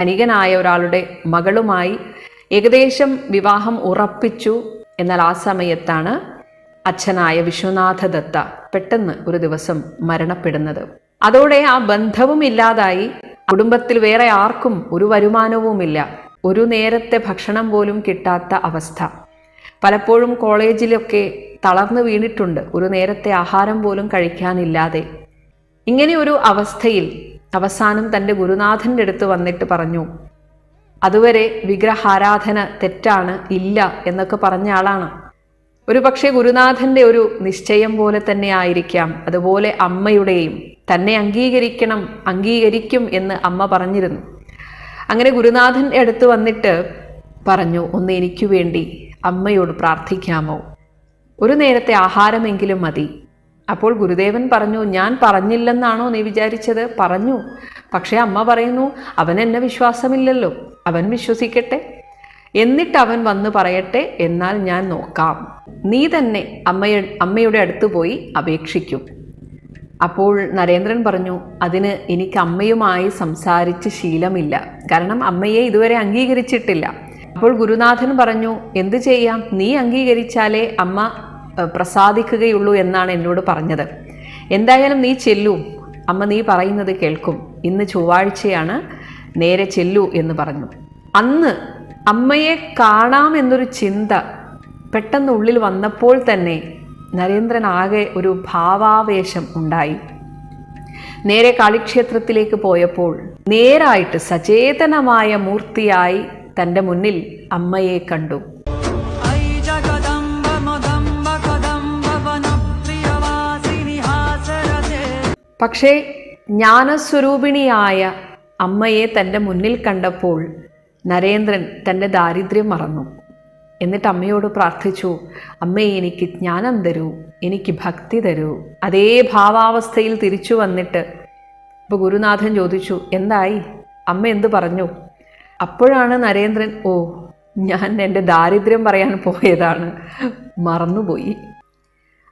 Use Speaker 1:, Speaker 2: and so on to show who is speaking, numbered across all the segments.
Speaker 1: ധനികനായ ഒരാളുടെ മകളുമായി ഏകദേശം വിവാഹം ഉറപ്പിച്ചു. എന്നാൽ ആ സമയത്താണ് അച്ഛനായ വിശ്വനാഥ ദത്ത പെട്ടെന്ന് ഒരു ദിവസം മരണപ്പെടുന്നത്. അതോടെ ആ ബന്ധവും ഇല്ലാതായി. കുടുംബത്തിൽ വേറെ ആർക്കും ഒരു വരുമാനവുമില്ല. ഒരു നേരത്തെ ഭക്ഷണം പോലും കിട്ടാത്ത അവസ്ഥ. പലപ്പോഴും കോളേജിലൊക്കെ തളർന്നു വീണിട്ടുണ്ട്. ഒരു നേരത്തെ ആഹാരം പോലും കഴിക്കാനില്ലാതെ. ഇങ്ങനെ ഒരു അവസ്ഥയിൽ അവസാനം തന്റെ ഗുരുനാഥന്റെ അടുത്ത് വന്നിട്ട് പറഞ്ഞു അതുവരെ വിഗ്രഹാരാധന തെറ്റാണ് ഇല്ല എന്നൊക്കെ പറഞ്ഞ ആളാണ്. ഒരു പക്ഷേ ഗുരുനാഥന്റെ ഒരു നിശ്ചയം പോലെ തന്നെ ആയിരിക്കാം. അതുപോലെ അമ്മയുടെയും തന്നെ അംഗീകരിക്കണം അംഗീകരിക്കും എന്ന് അമ്മ പറഞ്ഞിരുന്നു. അങ്ങനെ ഗുരുനാഥന്റെ അടുത്ത് വന്നിട്ട് പറഞ്ഞു ഒന്ന് എനിക്ക് വേണ്ടി അമ്മയോട് പ്രാർത്ഥിക്കാമോ? ഒരു നേരത്തെ ആഹാരമെങ്കിലും മതി. അപ്പോൾ ഗുരുദേവൻ പറഞ്ഞു ഞാൻ പറഞ്ഞില്ലെന്നാണോ നീ വിചാരിച്ചത്? പറഞ്ഞു. പക്ഷേ അമ്മ പറയുന്നു അവൻ എന്നെ വിശ്വാസമില്ലല്ലോ അവൻ വിശ്വസിക്കട്ടെ. എന്നിട്ട് അവൻ വന്ന് പറയട്ടെ എന്നാൽ ഞാൻ നോക്കാം. നീ തന്നെ അമ്മയെ അമ്മയുടെ അടുത്ത് പോയി അപേക്ഷിക്കും. അപ്പോൾ നരേന്ദ്രൻ പറഞ്ഞു അതിന് എനിക്ക് അമ്മയുമായി സംസാരിച്ച് ശീലമില്ല. കാരണം അമ്മയെ ഇതുവരെ അംഗീകരിച്ചിട്ടില്ല. അപ്പോൾ ഗുരുനാഥൻ പറഞ്ഞു എന്തു ചെയ്യാം? നീ അംഗീകരിച്ചാലേ അമ്മ പ്രസാദിക്കുകയുള്ളൂ എന്നാണ് എന്നോട് പറഞ്ഞത്. എന്തായാലും നീ ചെല്ലൂ. അമ്മ നീ പറയുന്നത് കേൾക്കും. ഇന്ന് ചൊവ്വാഴ്ചയാണ് നേരെ ചെല്ലൂ എന്ന് പറഞ്ഞു. അന്ന് അമ്മയെ കാണാമെന്നൊരു ചിന്ത പെട്ടെന്ന് ഉള്ളിൽ വന്നപ്പോൾ തന്നെ നരേന്ദ്രൻ ആകെ ഒരു ഭാവാവേശം ഉണ്ടായി. നേരെ കാളിക്ഷേത്രത്തിലേക്ക് പോയപ്പോൾ നേരായിട്ട് സചേതനമായ മൂർത്തിയായി തന്റെ മുന്നിൽ അമ്മയെ കണ്ടു. പക്ഷേ ജ്ഞാനസ്വരൂപിണിയായ അമ്മയെ തന്റെ മുന്നിൽ കണ്ടപ്പോൾ നരേന്ദ്രൻ തന്റെ ദാരിദ്ര്യം മറന്നു. എന്നിട്ട് അമ്മയോട് പ്രാർത്ഥിച്ചു അമ്മേ എനിക്ക് ജ്ഞാനം തരൂ എനിക്ക് ഭക്തി തരൂ. അതേ ഭാവാവസ്ഥയിൽ തിരിച്ചു വന്നിട്ട് ഇപ്പോൾ ഗുരുനാഥൻ ചോദിച്ചു എന്തായി? അമ്മ എന്ത് പറഞ്ഞു? അപ്പോഴാണ് നരേന്ദ്രൻ ഓ ഞാൻ എന്റെ ദാരിദ്ര്യം പറയാൻ പോയതാണ്. മറന്നുപോയി.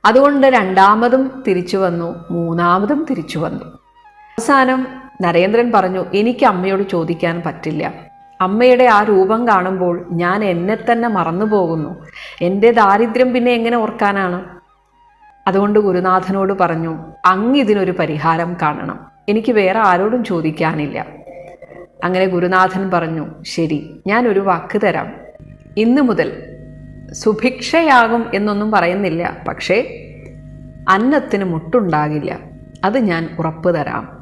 Speaker 1: അതുകൊണ്ട് രണ്ടാമതും തിരിച്ചു വന്നു മൂന്നാമതും തിരിച്ചു വന്നു. അവസാനം നരേന്ദ്രൻ പറഞ്ഞു എനിക്ക് അമ്മയോട് ചോദിക്കാൻ പറ്റില്ല. അമ്മയുടെ ആ രൂപം കാണുമ്പോൾ ഞാൻ എന്നെ തന്നെ മറന്നു പോകുന്നു. എന്റെ ദാരിദ്ര്യം പിന്നെ എങ്ങനെ ഓർക്കാനാണ്? അതുകൊണ്ട് ഗുരുനാഥനോട് പറഞ്ഞു അങ്ങ് ഇതിനൊരു പരിഹാരം കാണണം. എനിക്ക് വേറെ ആരോടും ചോദിക്കാനില്ല. അങ്ങനെ ഗുരുനാഥൻ പറഞ്ഞു ശരി ഞാനൊരു വാക്ക് തരാം. ഇന്നു മുതൽ സുഭിക്ഷയാകും എന്നൊന്നും പറയുന്നില്ല. പക്ഷേ അന്നത്തിന് മുട്ടുണ്ടാകില്ല. അത് ഞാൻ ഉറപ്പ് തരാം.